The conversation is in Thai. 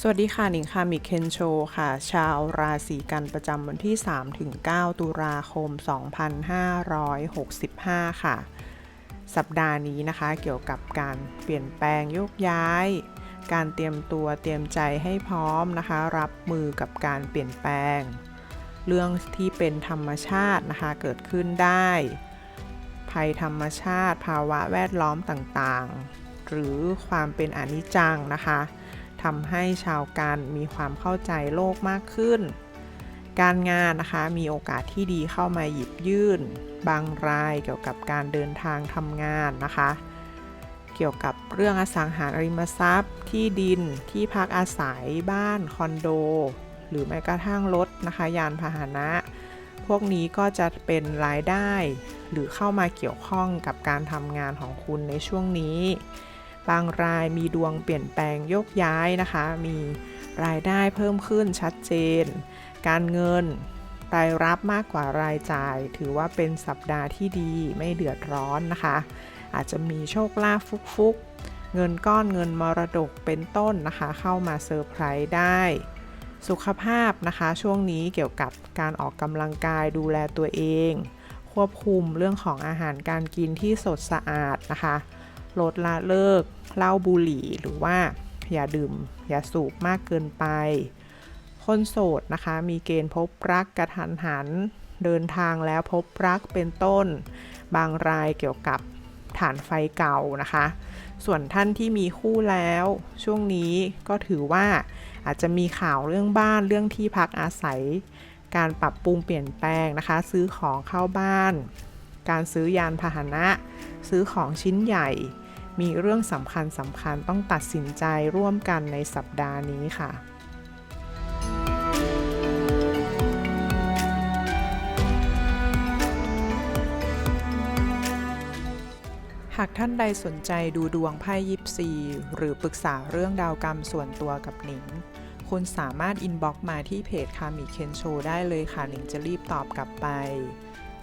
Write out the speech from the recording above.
สวัสดีค่ะ หนิงค่ะ มิเคนโชค่ะ ชาวราศีกันประจำวันที่3ถึง9ตุลาคม 2565 ค่ะ สัปดาห์นี้นะคะเกี่ยวกับการเปลี่ยนแปลงโยกย้าย การเตรียมตัวเตรียมใจให้พร้อมนะคะ รับมือกับการเปลี่ยนแปลง เรื่องที่เป็นธรรมชาตินะคะเกิดขึ้นได้ ภัยธรรมชาติ ภาวะแวดล้อมต่างๆ หรือความเป็นอนิจจังนะคะ ทำให้ชาวกันมีความเข้าใจโลกมากขึ้น การงานนะคะมีโอกาสที่ดีเข้ามาหยิบยื่น บางรายเกี่ยวกับการเดินทางทำงานนะคะ เกี่ยวกับเรื่องอสังหาริมทรัพย์ ที่ดินที่พักอาศัยบ้านคอนโด หรือแม้กระทั่งรถนะคะยานพาหนะ พวกนี้ก็จะเป็นรายได้ หรือเข้ามาเกี่ยวข้องกับการทำงานของคุณในช่วงนี้ บางรายมีดวงเปลี่ยนแปลงโยกย้ายนะคะ มีรายได้เพิ่มขึ้นชัดเจน การเงินรายรับมากกว่ารายจ่าย ถือว่าเป็นสัปดาห์ที่ดีไม่เดือดร้อนนะคะ อาจจะมีโชคลาภฟุกๆ เงินก้อนเงินมรดกเป็นต้นนะคะ เข้ามาเซอร์ไพรส์ได้ สุขภาพนะคะ ช่วงนี้เกี่ยวกับการออกกำลังกายดูแลตัวเอง ควบคุมเรื่องของอาหารการกินที่สดสะอาดนะคะ ลดละเลิกเหล้าบุหรี่หรือว่าอย่าดื่ม อย่าสูบมากเกินไป คนโสดนะคะ มีเกณฑ์พบรักกระทันหัน เดินทางแล้วพบรักเป็นต้น บางรายเกี่ยวกับฐานไฟเก่านะคะ ส่วนท่านที่มีคู่แล้ว ช่วงนี้ก็ถือว่าอาจจะมีข่าวเรื่องบ้านเรื่องที่พักอาศัย การปรับปรุงเปลี่ยนแปลงนะคะ ซื้อของเข้าบ้าน การซื้อยานพาหนะ ซื้อของชิ้นใหญ่ มีเรื่องสำคัญสำคัญต้องตัดสินใจร่วมกันในสัปดาห์นี้ค่ะหากท่านใดสนใจดูดวงไพ่ยิปซีหรือปรึกษาเรื่องดาวกรรมส่วนตัวกับหนิง คุณสามารถอินบ็อกมาที่เพจคามิเคนโชได้เลยค่ะหนิงจะรีบตอบกลับไป